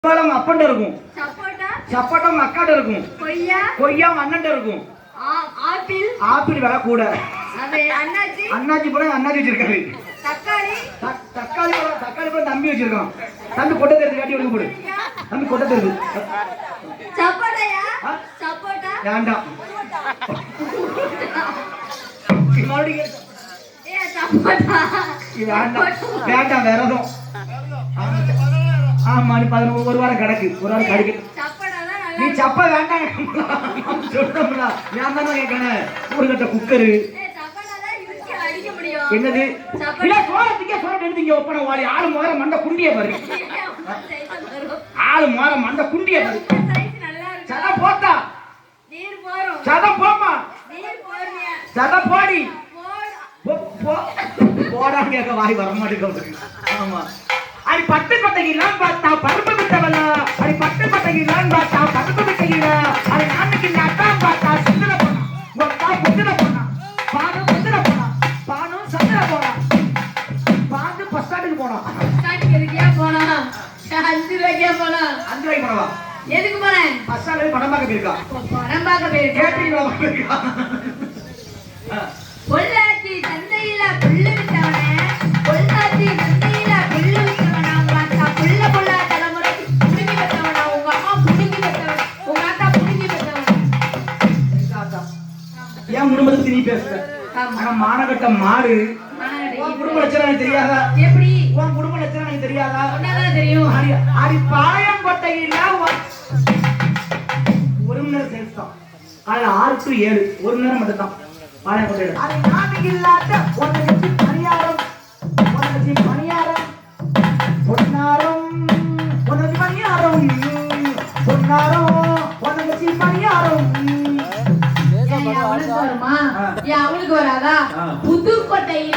பழம் அப்பன்ட்ட இருக்கும். சப்போட்டா? சப்போட்டம் அக்காட்ட இருக்கும். கொய்யா? கொய்யா அண்ணன்ட்ட இருக்கும். ஆப்பிள்? ஆப்பிள் விலை கூட. அன்னாச்சி அண்ணாச்சி? பழம் அண்ணாச்சி வச்சிருக்காரு. தக்காளி? தக்- தக்காளி பழம் தக்காளி பழம் தம்பி வச்சிருக்கான். தம்பி கொட்டை தெரிஞ்சு காட்டி ஒழுங்கு போடு. தம்பி கொட்டை தெரிஞ்சு சப்போட்டாயா? ஆ? சப்போட்டா? வேண்டாம். வேண்டாம் வேண்டாம் வேற எதுவும். ஆமா நீ பதினோரு ஒரு வாரம் கிடக்கு. ஒரு வாரம் கிடைக்கு நீ சப்ப வேண்டாம். சொல்றோம்ல நான் தானே கேட்கணும் ஒரு கட்ட குக்கரு என்னது? இல்ல சோளத்துக்கே சோளம் எடுத்தீங்க ஒப்பன வாடி ஆளு மோர மண்ட குண்டிய பாரு. ஆளு மோர மண்ட குண்டிய பாரு. சதம் போத்தா. சதம் போமா சதம் போடி. போடு. போ போ. போடா கேட்க வாய் வர மாட்டேங்குது ஆமா. அடி பட்டு கொட்டையெல்லாம் பார்த்தா பருப்பு விட்டவள? அடி பட்டு கொட்டையெல்லாம் பார்த்தா பருப்பு விட்டையில அடி இந்த அத்தான் பார்த்தா சுந்தர போனா அக்கா புத்திர போனா பானும் புத்திர போனா பானும் சந்திர போனா. பாந்து பஸ் ஸ்டாண்டுக்கு போனா எதுக்கே போனா? அஞ்சு ரூபாய்க்கே போனா? அஞ்சு ரூபாய்க்கு போனவா? எதுக்கு போனேன் பஸ் ஸ்டாண்டுக்கு படம் பார்க்க போயிருக்கா? படம் பார்க்க போயிருக்கா. ஆ. ஆமா. ஆனா மானகட்ட மாடு உன் குடும்ப லட்சணம் தெரியாதா? எப்படி? உன் குடும்ப லட்சணம் தெரியாதா? தெரியும். அடி அடி பாளையங்கோட்டையில ஒரு- ஒரு மணி நேரம் சேர்த்து தான் காலைல ஆறு டு ஏழு. ஒரு மணி நேரம் மட்டும் தான் பாளையங்கோட்டையில. அது நாட்டுக்கு இல்லாத ஒன்றை வச்சு பணியாரம். ஒன்றை வச்சு பணியாரம். பொன்னாரம். ஒன்றை வச்சு பணியாரம். பொன்னாரம். ஒன்றை வச்சு பணியாரம். அவளுக்கு வருமா? அவளுக்கு வராதா. புதுக்கோட்டையில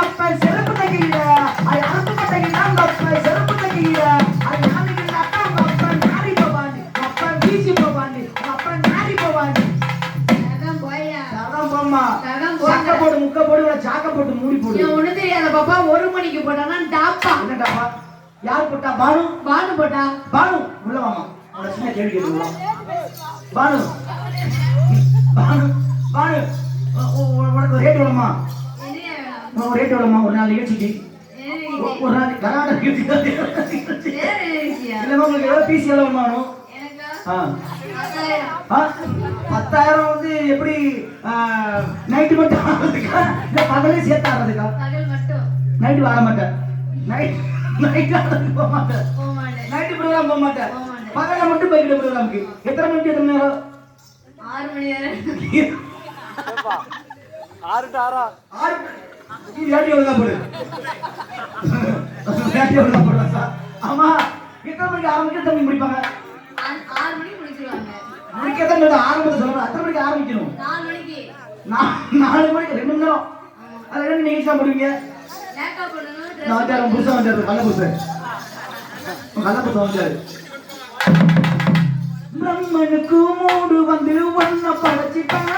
அப்பா செருப்பு தைக்கையில அது அருப்பு செருப்பு தைக்கையில அது நாளைக்கு இல்லாட்டா உங்க அப்பா நாரி போவாடி உங்க அப்பா வீசி போவாடி உங்க அப்பா நாரி போவாடி அதான் போயா? அதான் போம்மா. அதான். சக்க போடு முக்க போடு சாக்க போட்டு மூடி போடு. ஒண்ணு தெரியாத பாப்பா ஒரு மணிக்கு போட்டானா டாப்பா. என்னடாப்பா யார் போட்டா? பானு? பானு போட்டா? பானு. உள்ள வாமா சின்ன கேள்வி பானு. பானு. பானு. வேணாம். உனக்கு ஒரு நாள் நிகழ்ச்சிக்கு. ஒரு நாள் கராட நிகழ்ச்சி? இல்லைம்மா உங்களுக்கு எவ்வளோ பீஸ் எவ்வளோ வேணும்? பத்தாயிரம். வந்து எப்படி நைட்டு மட்டும் ஆடுறதுக்கா இல்லை பகலே சேர்த்து ஆடுறதுக்கா பகல் நைட்டு ஆட மாட்டேன். நைட் நைட் ஆடுறதுக்கு போக மாட்டேன். நைட்டு ப்ரோக்ராம் போக மாட்டேன். போக மாட்டேன். பகல்ல மட்டும் போய்கிட்ட ப்ரோக்ராமுக்கு எத்தனை மணிக்கு எத்தனை நேரம்? ஆறு மணி வரை. ஆறு நீ வேட்டி ஒழுங்கா போடு. வேட்டி ஒழுங்கா போடுறா சார் ஆமா எத்தனை மணிக்கு எத்தனை மணிக்கு முடிப்பாங்க? ஆறு மணிக்கு முடிச்சிருவாங்க. முடிக்க எத்தனை மணி ஆறு மணி சொல்லணும். எத்தனை மணிக்கு ஆரம்பிக்கணும். நாலு மணிக்கு. நாலு மணிக்கு ரெண்டு மணி நேரம். அது ரெண்டு தான் மேக்கப் பண்ணணும் நான் வந்தாரு புதுசா வந்தாரு கள்ள புதுசு கள்ள புதுசா வந்தாரு. பிரம்மனுக்கு மூடு வந்து ஒன்ன படைச்சிட்டான்.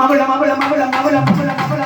mabla, mabla, mabla, mabla, mabla, mabla.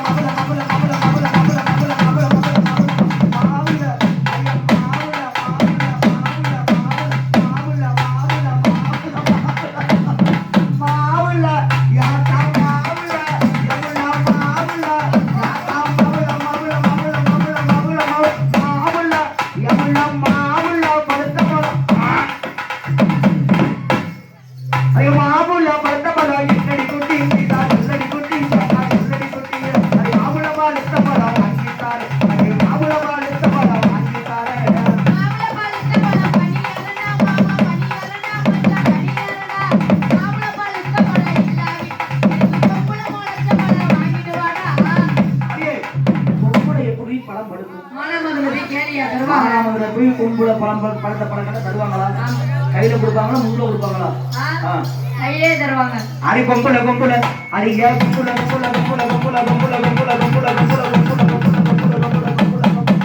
கொம்புல கொம்புல கொம்புல கொம்புல கொம்புல கொம்புல கொம்புல கொம்புல கொம்புல கொம்புல கொம்புல கொம்புல கொம்புல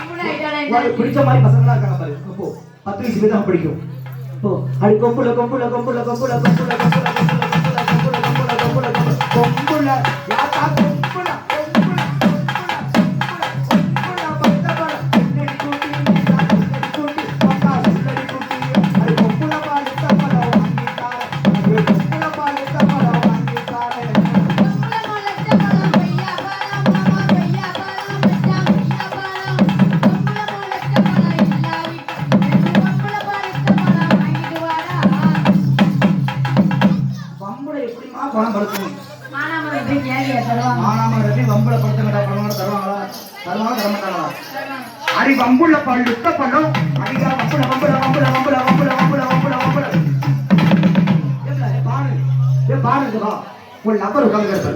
உங்களை ஐடியால உனக்கு பிடிச்ச மாதிரி பசங்களா இருக்காங்க பாரு இப்போ பத்து வயசு பேர் தான் பிடிக்கும் இப்போ அடி கொம்புல கொம்புல கொம்புல கொம்புல கொம்புல கொம்புல கொம்புல கொம்புல கொம்புல கொம்புல கொம்புல கொம்புல கொம்புல யாத்தா கொம்புல கொம்புல கொம்புல பணம் படுத்தும் மானாம ரவி வம்புல படுத்த மாட்டா பணம் தருவாங்களா? தருவாங்களா? தர மாட்டாங்களா? அடி வம்புள்ள பல் யுத்த பல்லும் அடிக்கா வம்புல வம்புல வம்புல வம்புல வம்புல வம்புல வம்புல வம்புல. பாரு. ஏ பாரு இங்க வா. உன் நபர் உட்கார்ந்து